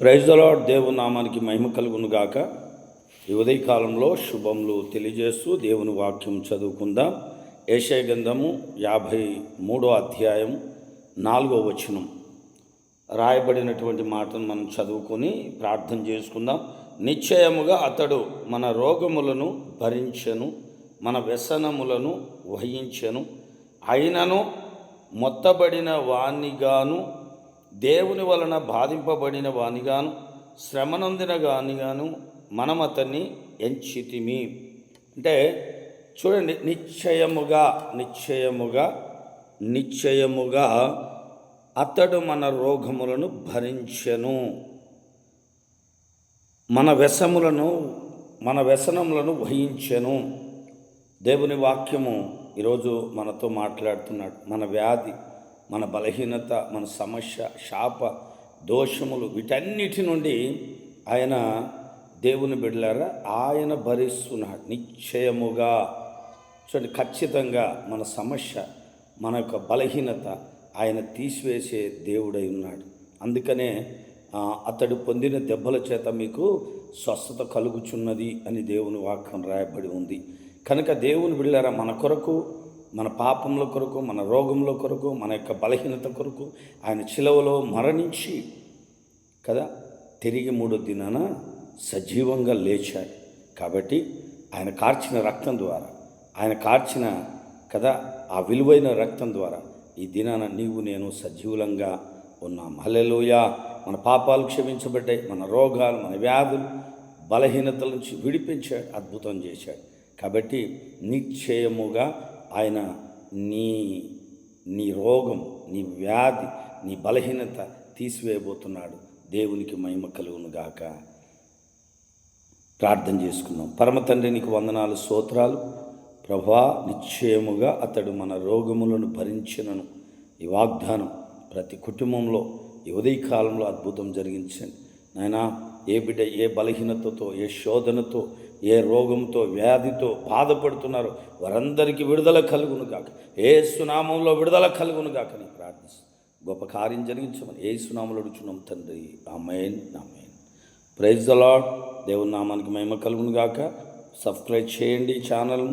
ప్రైజ్లో దేవు నామానికి మహిమ కలుగును గాక. ఈ ఉదయకాలంలో శుభములు తెలియజేస్తూ దేవుని వాక్యం చదువుకుందాం. ఏషయ గంధము యాభై మూడో అధ్యాయం నాలుగో వచనం. రాయబడినటువంటి మాటను మనం చదువుకొని ప్రార్థన చేసుకుందాం. నిశ్చయముగా అతడు మన రోగములను భరించెను మన వ్యసనములను వహించెను. అయినను మొత్తబడిన వానిగాను దేవుని వలన బాధింపబడిన వానిగాను శ్రమనొందిన గానిగాను మనం అతన్ని ఎంచితిమి. అంటే చూడండి నిశ్చయముగా నిశ్చయముగా నిశ్చయముగా అతడు మన రోగములను భరించెను. మన వ్యసములను మన వ్యసనములను వహించెను. దేవుని వాక్యము ఈరోజు మనతో మాట్లాడుతున్నాడు. మన వ్యాధి మన బలహీనత మన సమస్య శాప దోషములు వీటన్నిటి నుండి ఆయన దేవుని బిడ్డలారా ఆయన భరిస్తున్నాడు నిశ్చయముగా. చూడండి ఖచ్చితంగా మన సమస్య మన యొక్క బలహీనత ఆయన తీసివేసే దేవుడై ఉన్నాడు. అందుకనే అతడు పొందిన దెబ్బల చేత మీకు స్వస్థత కలుగుచున్నది అని దేవుని వాక్యం రాయబడి ఉంది. కనుక దేవుని బిళ్ళారా మన కొరకు మన పాపముల కొరకు మన రోగముల కొరకు మన యొక్క బలహీనత కొరకు ఆయన చిలవలో మరణించి కదా తిరిగి మూడో దినాన సజీవంగా లేచాడు కాబట్టి ఆయన కార్చిన రక్తం ద్వారా ఆయన కార్చిన కదా ఆ విలువైన రక్తం ద్వారా ఈ దినాన నీవు నేను సజీవులంగా ఉన్నాం. హల్లెలూయ. మన పాపాలు క్షమించబడ్డాయి మన రోగాలు మన వ్యాధులు బలహీనతల నుంచి విడిపించాడు అద్భుతం చేశాడు. కాబట్టి నిశ్చయముగా ఆయన నీ నీ రోగం నీ వ్యాధి నీ బలహీనత తీసివేయబోతున్నాడు. దేవునికి మహిమ కలుగునుగాక ప్రార్థన చేసుకుందాం పరమతండ్రి నీకు వందనాలు స్తోత్రాలు. ప్రభా నిశ్చయముగా అతడు మన రోగములను భరించినను. ఈ వాగ్దానం ప్రతి కుటుంబంలో ఈ ఉదయకాలంలో అద్భుతం జరిగించండి. నాయనా ఏ బిడ్డ ఏ బలహీనతతో ఏ శోధనతో ఏ రోగంతో వ్యాధితో బాధపడుతున్నారో వారందరికీ విడుదల కలుగును కాక ఏ సునామంలో విడుదల కలుగును కాక నీ ప్రార్థిస్తాను గొప్ప కార్యం జరిగించమని ఏ సునామంలో అడుచున్నాం తండ్రి. Amen amen. Praise the lord దేవుని నామానికి మహిమ కలుగును గాక సబ్స్క్రైబ్ చేయండి ఛానల్